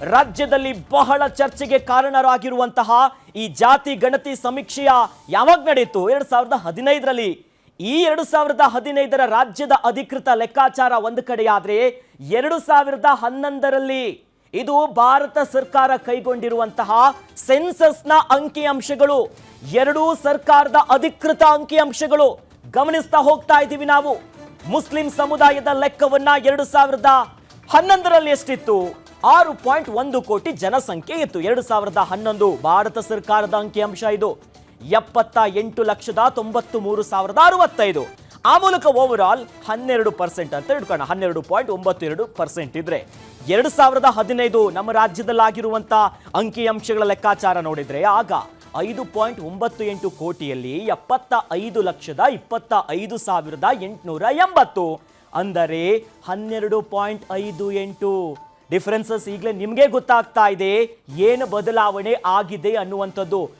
ರಾಜ್ಯದಲ್ಲಿ ಬಹಳ ಚರ್ಚೆಗೆ ಕಾರಣರಾಗಿರುವಂತಹ ಈ ಜಾತಿ ಗಣತಿ ಸಮೀಕ್ಷೆಯ ಯಾವಾಗ ನಡೆಯಿತು? ಎರಡ್ ಸಾವಿರದ ಹದಿನೈದರಲ್ಲಿ. ಈ ಎರಡು ಸಾವಿರದ ಹದಿನೈದರ ರಾಜ್ಯದ ಅಧಿಕೃತ ಲೆಕ್ಕಾಚಾರ ಒಂದು ಕಡೆಯಾದ್ರೆ ಎರಡು ಸಾವಿರದ ಹನ್ನೊಂದರಲ್ಲಿ ಇದು ಭಾರತ ಸರ್ಕಾರ ಕೈಗೊಂಡಿರುವಂತಹ ಸೆನ್ಸಸ್ನ ಅಂಕಿಅಂಶಗಳು. ಎರಡೂ ಸರ್ಕಾರದ ಅಧಿಕೃತ ಅಂಕಿಅಂಶಗಳು. ಗಮನಿಸ್ತಾ ಹೋಗ್ತಾ ಇದ್ದೀವಿ ನಾವು. ಮುಸ್ಲಿಂ ಸಮುದಾಯದ ಲೆಕ್ಕವನ್ನ ಎರಡು ಸಾವಿರದ ಹನ್ನೊಂದರಲ್ಲಿ ಎಷ್ಟಿತ್ತು? ಆರು ಪಾಯಿಂಟ್ ಒಂದು ಕೋಟಿ ಜನಸಂಖ್ಯೆ ಇತ್ತು. ಎರಡು ಸಾವಿರದ ಹನ್ನೊಂದು ಭಾರತ ಸರ್ಕಾರದ ಅಂಕಿಅಂಶ ಇದು. ಎಪ್ಪತ್ತ ಎಂಟು ಲಕ್ಷದ ತೊಂಬತ್ತು ಮೂರು ಸಾವಿರದ ಅರವತ್ತೈದು. ಆ ಮೂಲಕ ಓವರ್ ಆಲ್ ಹನ್ನೆರಡು ಪರ್ಸೆಂಟ್ ಅಂತ ಇಟ್ಕೋಣ ಹನ್ನೆರಡು ಪಾಯಿಂಟ್ ಒಂಬತ್ತು ಎರಡು ಪರ್ಸೆಂಟ್ ಇದ್ರೆ. ಎರಡು ಸಾವಿರದ ಹದಿನೈದು ನಮ್ಮ ರಾಜ್ಯದಲ್ಲಾಗಿರುವಂತ ಅಂಕಿಅಂಶಗಳ ಲೆಕ್ಕಾಚಾರ ನೋಡಿದ್ರೆ ಆಗ ಐದು ಪಾಯಿಂಟ್ ಒಂಬತ್ತು ಎಂಟು ಕೋಟಿಯಲ್ಲಿ ಎಪ್ಪತ್ತ ಐದು ಲಕ್ಷದ ಇಪ್ಪತ್ತ ಐದು ಸಾವಿರದ ಎಂಟುನೂರ ಎಂಬತ್ತು. ಅಂದರೆ ಹನ್ನೆರಡು ಪಾಯಿಂಟ್ ಐದು ಎಂಟು. ಡಿಫರೆನ್ಸಸ್ ಈಗಲೇ ನಿಮಗೆ ಗೊತ್ತಾಗ್ತಾ ಇದೆ. ಏನು ಬದಲಾವಣೆ ಆಗಿದೆ ಅನ್ನುವಂಥದ್ದು.